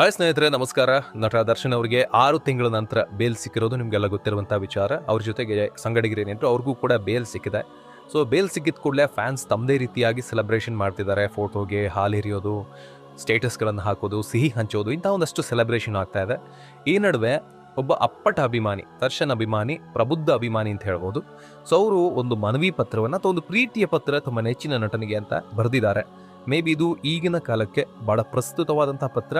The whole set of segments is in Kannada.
ಹಾಯ್ ಸ್ನೇಹಿತರೆ, ನಮಸ್ಕಾರ. ನಟ ದರ್ಶನ್ ಅವರಿಗೆ ಆರು ತಿಂಗಳ ನಂತರ ಬೇಲ್ ಸಿಕ್ಕಿರೋದು ನಿಮಗೆಲ್ಲ ಗೊತ್ತಿರುವಂಥ ವಿಚಾರ. ಅವ್ರ ಜೊತೆಗೆ ಸಂಗಡಿಗರೇನೇಂದ್ರು ಅವ್ರಿಗೂ ಕೂಡ ಬೇಲ್ ಸಿಕ್ಕಿದೆ. ಸೊ ಬೇಲ್ ಸಿಕ್ಕಿದ ಕೂಡಲೇ ಫ್ಯಾನ್ಸ್ ತಮ್ಮದೇ ರೀತಿಯಾಗಿ ಸೆಲೆಬ್ರೇಷನ್ ಮಾಡ್ತಿದ್ದಾರೆ. ಫೋಟೋಗೆ ಹಾಲು ಹಿರಿಯೋದು ಸ್ಟೇಟಸ್ಗಳನ್ನು ಹಾಕೋದು, ಸಿಹಿ ಹಂಚೋದು, ಇಂಥ ಒಂದಷ್ಟು ಸೆಲೆಬ್ರೇಷನ್ ಆಗ್ತಾ ಇದೆ. ಈ ನಡುವೆ ಒಬ್ಬ ಅಪ್ಪಟ ಅಭಿಮಾನಿ, ದರ್ಶನ್ ಅಭಿಮಾನಿ, ಪ್ರಬುದ್ಧ ಅಭಿಮಾನಿ ಅಂತ ಹೇಳ್ಬೋದು. ಸೊ ಅವರು ಒಂದು ಮನವಿ ಪತ್ರವನ್ನು ಅಥವಾ ಒಂದು ಪ್ರೀತಿಯ ಪತ್ರ ತಮ್ಮ ನೆಚ್ಚಿನ ನಟನಿಗೆ ಅಂತ ಬರೆದಿದ್ದಾರೆ. ಮೇ ಬಿ ಇದು ಈಗಿನ ಕಾಲಕ್ಕೆ ಬಹಳ ಪ್ರಸ್ತುತವಾದಂಥ ಪತ್ರ.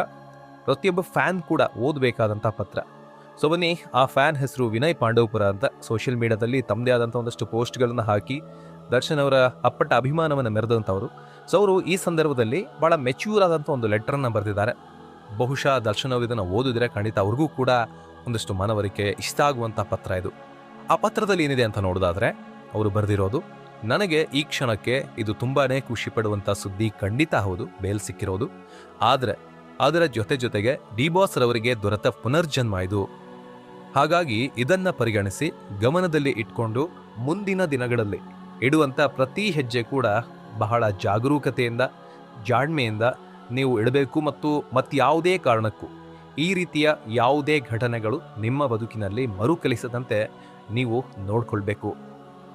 ಪ್ರತಿಯೊಬ್ಬ ಫ್ಯಾನ್ ಕೂಡ ಓದಬೇಕಾದಂಥ ಪತ್ರ. ಸೊ ಬನ್ನಿ, ಆ ಫ್ಯಾನ್ ಹೆಸರು ವಿನಯ್ ಪಾಂಡವಪುರ ಅಂತ ಸೋಷಿಯಲ್ ಮೀಡಿಯಾದಲ್ಲಿ ತಮ್ಮದೇ ಆದಂಥ ಒಂದಷ್ಟು ಪೋಸ್ಟ್ಗಳನ್ನು ಹಾಕಿ ದರ್ಶನ್ ಅವರ ಅಪ್ಪಟ ಅಭಿಮಾನವನ್ನು ಮೆರೆದಂಥವರು. ಸೊ ಅವರು ಈ ಸಂದರ್ಭದಲ್ಲಿ ಭಾಳ ಮೆಚ್ಯೂರ್ ಆದಂಥ ಒಂದು ಲೆಟ್ರನ್ನು ಬರೆದಿದ್ದಾರೆ. ಬಹುಶಃ ದರ್ಶನ್ ಅವರು ಇದನ್ನು ಓದಿದ್ರೆ ಖಂಡಿತ ಅವ್ರಿಗೂ ಕೂಡ ಒಂದಷ್ಟು ಮನವರಿಕೆ, ಇಷ್ಟ ಆಗುವಂಥ ಪತ್ರ ಇದು. ಆ ಪತ್ರದಲ್ಲಿ ಏನಿದೆ ಅಂತ ನೋಡೋದಾದರೆ, ಅವರು ಬರೆದಿರೋದು, ನನಗೆ ಈ ಕ್ಷಣಕ್ಕೆ ಇದು ತುಂಬಾ ಖುಷಿ ಪಡುವಂಥ ಸುದ್ದಿ ಖಂಡಿತ ಹೌದು, ಬೇಲ್ ಸಿಕ್ಕಿರೋದು. ಆದರೆ ಅದರ ಜೊತೆ ಜೊತೆಗೆ ಡಿ ಬಾಸ್ ರವರಿಗೆ ದೊರೆತ ಪುನರ್ಜನ್ಮ ಇದು. ಹಾಗಾಗಿ ಇದನ್ನ ಪರಿಗಣಿಸಿ ಗಮನದಲ್ಲಿ ಇಟ್ಕೊಂಡು ಮುಂದಿನ ದಿನಗಳಲ್ಲಿ ಇಡುವಂಥ ಪ್ರತಿ ಹೆಜ್ಜೆ ಕೂಡ ಬಹಳ ಜಾಗರೂಕತೆಯಿಂದ, ಜಾಣ್ಮೆಯಿಂದ ನೀವು ಇಡಬೇಕು ಮತ್ತು ಮತ್ಯಾವುದೇ ಕಾರಣಕ್ಕೂ ಈ ರೀತಿಯ ಯಾವುದೇ ಘಟನೆಗಳು ನಿಮ್ಮ ಬದುಕಿನಲ್ಲಿ ಮರುಕಲಿಸದಂತೆ ನೀವು ನೋಡ್ಕೊಳ್ಬೇಕು.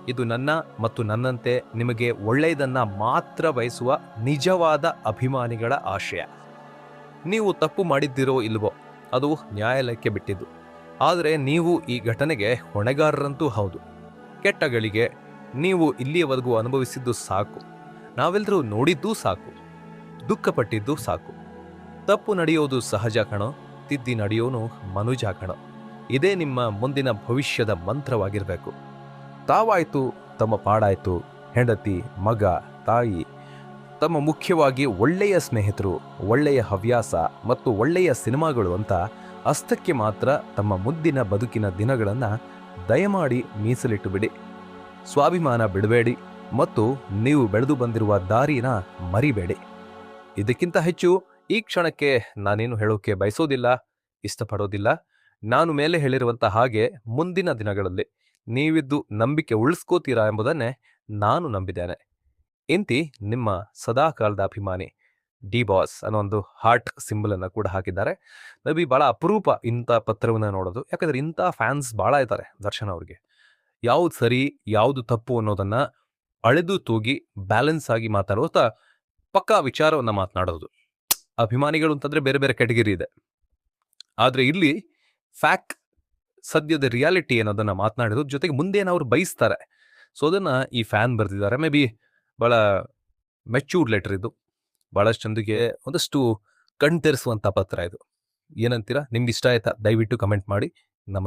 ಇದು ನನ್ನ ಮತ್ತು ನನ್ನಂತೆ ನಿಮಗೆ ಒಳ್ಳೆಯದನ್ನ ಮಾತ್ರ ಬಯಸುವ ನಿಜವಾದ ಅಭಿಮಾನಿಗಳ ಆಶಯ. ನೀವು ತಪ್ಪು ಮಾಡಿದ್ದೀರೋ ಇಲ್ವೋ, ಅದು ನ್ಯಾಯಾಲಯಕ್ಕೆ ಬಿಟ್ಟಿದ್ದು. ಆದರೆ ನೀವು ಈ ಘಟನೆಗೆ ಹೊಣೆಗಾರರಂತೂ ಹೌದು. ಕೆಟ್ಟಗಳಿಗೆ ನೀವು ಇಲ್ಲಿಯವರೆಗೂ ಅನುಭವಿಸಿದ್ದು ಸಾಕು. ನಾವೆಲ್ಲರೂ ನೋಡಿದ್ದೂ ಸಾಕು. ದುಃಖಪಟ್ಟಿದ್ದು ಸಾಕು. ತಪ್ಪು ನಡೆಯೋದು ಸಹಜ ಕಣೋ, ತಿದ್ದಿ ನಡೆಯೋನು ಮನುಜ ಕಣೋ. ಇದೇ ನಿಮ್ಮ ಮುಂದಿನ ಭವಿಷ್ಯದ ಮಂತ್ರವಾಗಿರಬೇಕು. ತಾವಾಯಿತು, ತಮ್ಮ ಪಾಡಾಯಿತು, ಹೆಂಡತಿ, ಮಗ, ತಾಯಿ ತಮ್ಮ ಮುಖ್ಯವಾಗಿ ಒಳ್ಳೆಯ ಸ್ನೇಹಿತರು, ಒಳ್ಳೆಯ ಹವ್ಯಾಸ ಮತ್ತು ಒಳ್ಳೆಯ ಸಿನಿಮಾಗಳು ಅಂತ ಅಸ್ತಕ್ಕೆ ಮಾತ್ರ ತಮ್ಮ ಮುದ್ದಿನ ಬದುಕಿನ ದಿನಗಳನ್ನು ದಯಮಾಡಿ ಮೀಸಲಿಟ್ಟು ಬಿಡಿ. ಸ್ವಾಭಿಮಾನ ಬಿಡಬೇಡಿ ಮತ್ತು ನೀವು ಬೆಳೆದು ಬಂದಿರುವ ದಾರಿನ ಮರಿಬೇಡಿ. ಇದಕ್ಕಿಂತ ಹೆಚ್ಚು ಈ ಕ್ಷಣಕ್ಕೆ ನಾನೇನು ಹೇಳೋಕೆ ಬಯಸೋದಿಲ್ಲ, ಇಷ್ಟಪಡೋದಿಲ್ಲ. ನಾನು ಮೇಲೆ ಹೇಳಿರುವಂಥ ಹಾಗೆ ಮುಂದಿನ ದಿನಗಳಲ್ಲಿ ನೀವಿದ್ದು ನಂಬಿಕೆ ಉಳಿಸ್ಕೋತೀರಾ ಎಂಬುದನ್ನೇ ನಾನು ನಂಬಿದ್ದೇನೆ. ಇಂತಿ ನಿಮ್ಮ ಸದಾಕಾಲದ ಅಭಿಮಾನಿ? ಡಿ ಬಾಸ್ ಅನ್ನೋ ಒಂದು ಹಾರ್ಟ್ ಸಿಂಬಲ್ ಅನ್ನು ಕೂಡ ಹಾಕಿದ್ದಾರೆ. ನಬಿ ಬಹಳ ಅಪರೂಪ ಇಂಥ ಪತ್ರವನ್ನು ನೋಡೋದು. ಯಾಕಂದ್ರೆ ಇಂಥ ಫ್ಯಾನ್ಸ್ ಬಹಳ ಇದ್ದಾರೆ ದರ್ಶನ್ ಅವ್ರಿಗೆ. ಯಾವ್ದು ಸರಿ, ಯಾವುದು ತಪ್ಪು ಅನ್ನೋದನ್ನ ಅಳೆದು ತೂಗಿ ಬ್ಯಾಲೆನ್ಸ್ ಆಗಿ ಮಾತಾಡುತ್ತಾ ಪಕ್ಕಾ ವಿಚಾರವನ್ನು ಮಾತನಾಡೋದು. ಅಭಿಮಾನಿಗಳು ಅಂತಂದ್ರೆ ಬೇರೆ ಬೇರೆ ಕ್ಯಾಟಗರಿ ಇದೆ. ಆದ್ರೆ ಇಲ್ಲಿ ಫ್ಯಾಕ್ ಸದ್ಯದ ರಿಯಾಲಿಟಿ ಅನ್ನೋದನ್ನ ಮಾತನಾಡಿರೋದು ಜೊತೆಗೆ ಮುಂದೇನು ಅವ್ರು ಬಯಸ್ತಾರೆ. ಸೊ ಅದನ್ನ ಈ ಫ್ಯಾನ್ ಬರೆದಿದ್ದಾರೆ. ಮೇ ಬಿ ಬಹಳ ಮೆಚ್ಯೂರ್ ಲೆಟರ್ ಇದು. ಬಹಳಷ್ಟು ಜನರಿಗೆ ಒಂದಷ್ಟು ಕಣ್ತೆರೆಸುವಂತ ಪತ್ರ ಇದು. ಏನಂತೀರಾ? ನಿಮ್ಗೆ ಇಷ್ಟ ಆಯ್ತಾ? ದಯವಿಟ್ಟು ಕಮೆಂಟ್ ಮಾಡಿ. ನಮ್ಮ